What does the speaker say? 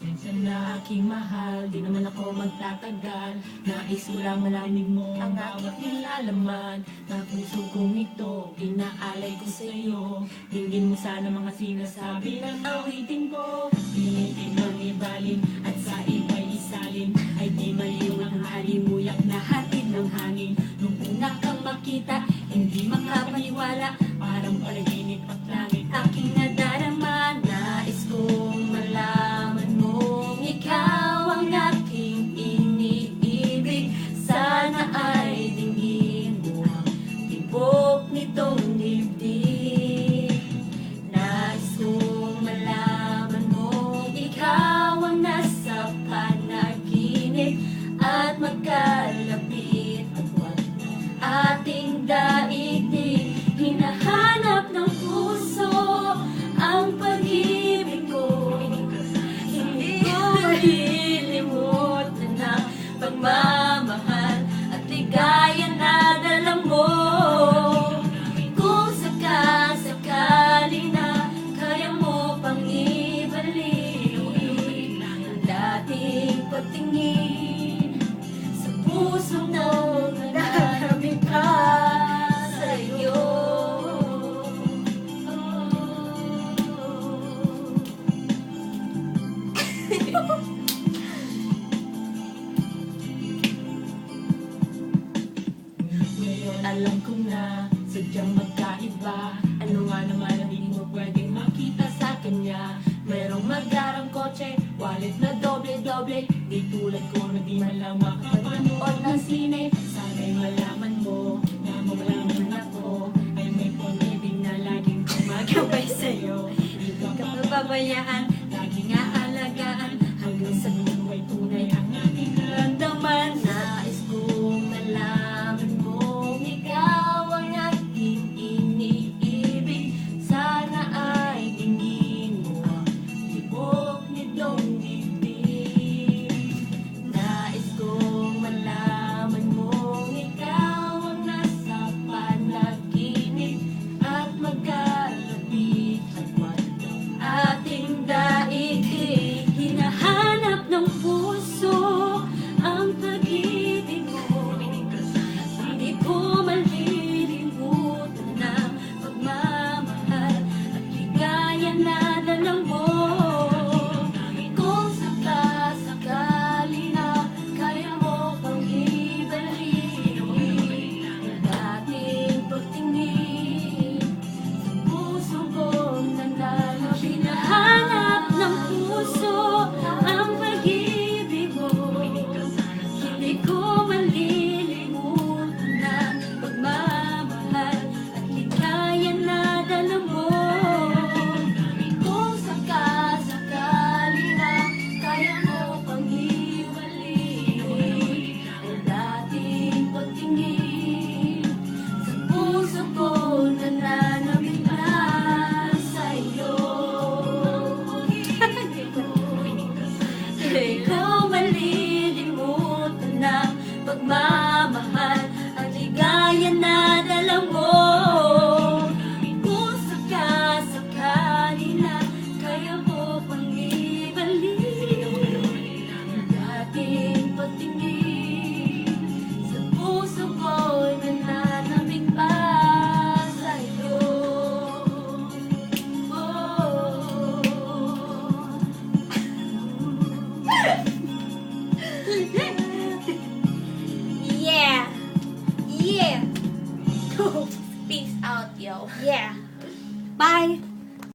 Minsan na aking mahal, di naman ako magtatagal. Nais ko lang malanig mo ang aking nilalaman. Na puso kong ito, inaalay ko sa iyo Dinggin mo sana mga sinasabi ng awitin ko. Pinitin ang ibalin at sa iba'y isalin. Ay di maliw ang halimuyak na hatid ng hangin. Nung una kang makita, hindi makapaniwala. Parang palaginip at langit aking nadarama alam ko na sadyang magkaiba. Ano nga naman ang hindi mo pwedeng makita sa kanya? Merong magarang kotse, wallet na doble-doble. Di tulad ko na di man lang ng sine. Sana'y malaman mo na mawalaman ako. Ay may pumibig na laging gumagabay sa'yo. Hindi ka laging aalagaan Hanggang sa dulo ay tunay ang yo. Yeah. Bye.